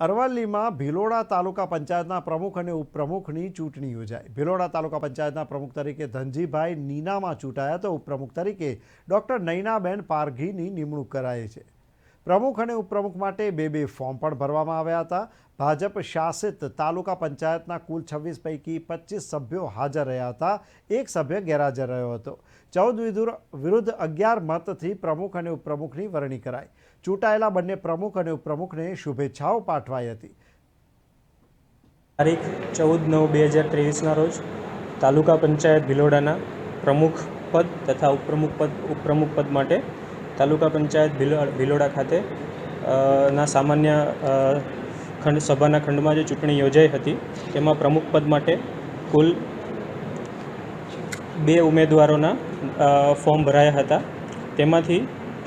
અરવલ્લીમાં ભિલોડા તાલુકા પંચાયતના પ્રમુખ અને ઉપપ્રમુખની ચૂંટણી યોજાઈ. ભિલોડા તાલુકા પંચાયતના પ્રમુખ તરીકે ધનજીભાઈ નીનામાં ચૂંટાયા તો ઉપપ્રમુખ તરીકે ડૉક્ટર નૈનાબેન પારઘીની નિમણૂક કરાઈ છે. પ્રમુખ અને ઉપપ્રમુખ માટે બે બે ફોર્મ પણ ભરવામાં આવ્યા હતા. ભાજપ શાસિત તાલુકા પંચાયતના કુલ છવ્વીસ પૈકી પચીસ સભ્યો હાજર રહ્યા હતા. એક સભ્ય ગેરહાજર રહ્યો હતો. ચૌદ વિધુર વિરુદ્ધ અગિયાર મતથી પ્રમુખ અને ઉપપ્રમુખની વરણી કરાઈ. ચૂંટાયેલા બંને પ્રમુખ અને ઉપપ્રમુખને શુભેચ્છાઓ પાઠવાઈ હતી. તારીખ ચૌદ નવ બે હજાર ત્રેવીસના રોજ તાલુકા પંચાયત ભિલોડાના પ્રમુખ પદ તથા ઉપપ્રમુખ પદ ઉપપ્રમુખ પદ માટે તાલુકા પંચાયત ભિલો, ભિલોડા ખાતે ના સામાન્ય ખંડ, સભાના ખંડમાં જે ચૂંટણી યોજાઈ હતી, તેમાં પ્રમુખ પદ માટે કુલ બે ઉમેદવારોના ફોર્મ ભરાયા હતા. તેમાંથી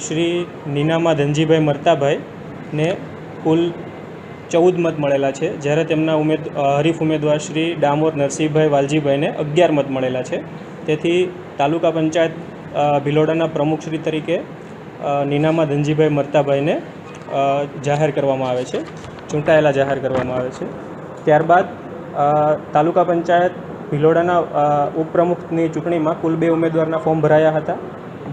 શ્રી નીનામા ધનજીભાઈ મરતાભાઈને કુલ ચૌદ મત મળેલા છે. જ્યારે તેમના ઉમેદ હરીફ ઉમેદવાર શ્રી ડામોર નરસિંહભાઈ વાલજીભાઈને અગિયાર મત મળેલા છે. તેથી તાલુકા પંચાયત ભિલોડાના ભિલોડાના પ્રમુખશ્રી તરીકે નીનામા ધનજીભાઈ મરતાભાઈને જાહેર કરવામાં આવે છે. ચૂંટાયેલા જાહેર કરવામાં આવે છે. ત્યારબાદ તાલુકા પંચાયત ભિલોડાના ઉપપ્રમુખની ચૂંટણીમાં કુલ બે ઉમેદવારના ફોર્મ ભરાયા હતા.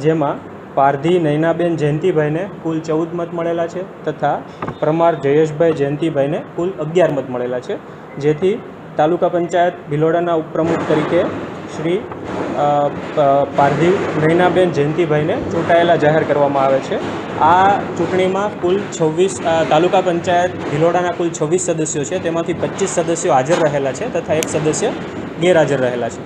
જેમાં પારધી, નૈનાબેન, જયંતિભાઈને કુલ ચૌદ મત મળેલા છે તથા પરમાર, જયેશભાઈ, જયંતિભાઈને કુલ અગિયાર મત મળેલા છે. જેથી તાલુકા પંચાયત ભિલોડાના ઉપપ્રમુખ તરીકે શ્રી પારધી નૈનાબેન જયંતિભાઈને ચૂંટાયેલા જાહેર કરવામાં આવે છે. આ ચૂંટણીમાં કુલ છવ્વીસ તાલુકા પંચાયત ભિલોડાના કુલ છવ્વીસ સદસ્યો છે. તેમાંથી પચીસ સદસ્યો હાજર રહેલા છે તથા એક સદસ્ય ગેરહાજર રહેલા છે.